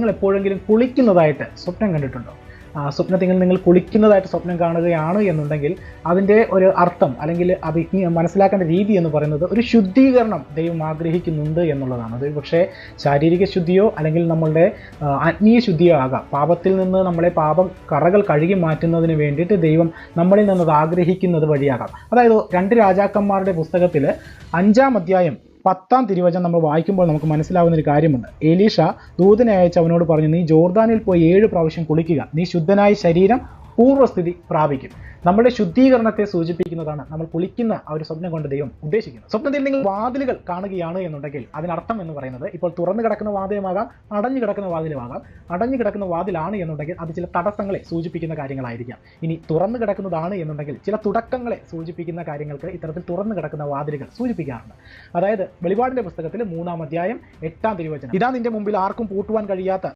നിങ്ങൾ എപ്പോഴെങ്കിലും കുളിക്കുന്നതായിട്ട് സ്വപ്നം കണ്ടിട്ടുണ്ടോ? സ്വപ്നത്തിൽ നിങ്ങൾ കുളിക്കുന്നതായിട്ട് സ്വപ്നം കാണുകയാണ് എന്നുണ്ടെങ്കിൽ അതിന്റെ ഒരു അർത്ഥം അല്ലെങ്കിൽ അത് മനസ്സിലാക്കേണ്ട രീതി എന്ന് പറയുന്നത് ഒരു ശുദ്ധീകരണം ദൈവം ആഗ്രഹിക്കുന്നുണ്ട് എന്നുള്ളതാണ്. അത് പക്ഷേ ശാരീരിക ശുദ്ധിയോ അല്ലെങ്കിൽ നമ്മളുടെ ആത്മീയ ശുദ്ധിയോ ആകാം. പാപത്തിൽ നിന്ന് നമ്മളെ പാപം കറകൾ കഴുകി മാറ്റുന്നതിന് വേണ്ടിയിട്ട് ദൈവം നമ്മളിൽ നിന്ന് അത് ആഗ്രഹിക്കുന്നത് വഴിയാകാം. അതായത് രണ്ട് രാജാക്കന്മാരുടെ പുസ്തകത്തിൽ അഞ്ചാം അധ്യായം പത്താം തിരുവചനം നമ്മൾ വായിക്കുമ്പോൾ നമുക്ക് മനസ്സിലാവുന്ന ഒരു കാര്യമുണ്ട്. എലീഷ ദൂതനെ അയച്ച് അവനോട് പറഞ്ഞു നീ ജോർദാനിൽ പോയി ഏഴ് പ്രാവശ്യം കുളിക്കുക. നീ ശുദ്ധനായ ശരീരം പൂർവസ്ഥിതി പ്രാപിക്കും. നമ്മുടെ ശുദ്ധീകരണത്തെ സൂചിപ്പിക്കുന്നതാണ് നമ്മൾ കുളിക്കുന്ന ആ ഒരു സ്വപ്നം കൊണ്ട് ദൈവം ഉദ്ദേശിക്കുന്നത്. സ്വപ്നത്തിൽ നിങ്ങൾ വാതിലുകൾ കാണുകയാണ് എന്നുണ്ടെങ്കിൽ അതിനർത്ഥം എന്ന് പറയുന്നത് ഇപ്പോൾ തുറന്നു കിടക്കുന്ന വാതിലുമാകാം അടഞ്ഞു കിടക്കുന്ന വാതിലുമാകാം. അടഞ്ഞു കിടക്കുന്ന വാതിലാണ് എന്നുണ്ടെങ്കിൽ അത് ചില തടസ്സങ്ങളെ സൂചിപ്പിക്കുന്ന കാര്യങ്ങളായിരിക്കാം. ഇനി തുറന്നു കിടക്കുന്നതാണ് എന്നുണ്ടെങ്കിൽ ചില തുടക്കങ്ങളെ സൂചിപ്പിക്കുന്ന കാര്യങ്ങൾക്ക് ഇത്തരത്തിൽ തുറന്നു കിടക്കുന്ന വാതിലുകൾ സൂചിപ്പിക്കാറുണ്ട്. അതായത് വെളിപാടിന്റെ പുസ്തകത്തിൽ മൂന്നാം അധ്യായം എട്ടാം തിരുവചനം. ഇതാ നിന്റെ മുമ്പിൽ ആർക്കും പൂട്ടുവാൻ കഴിയാത്ത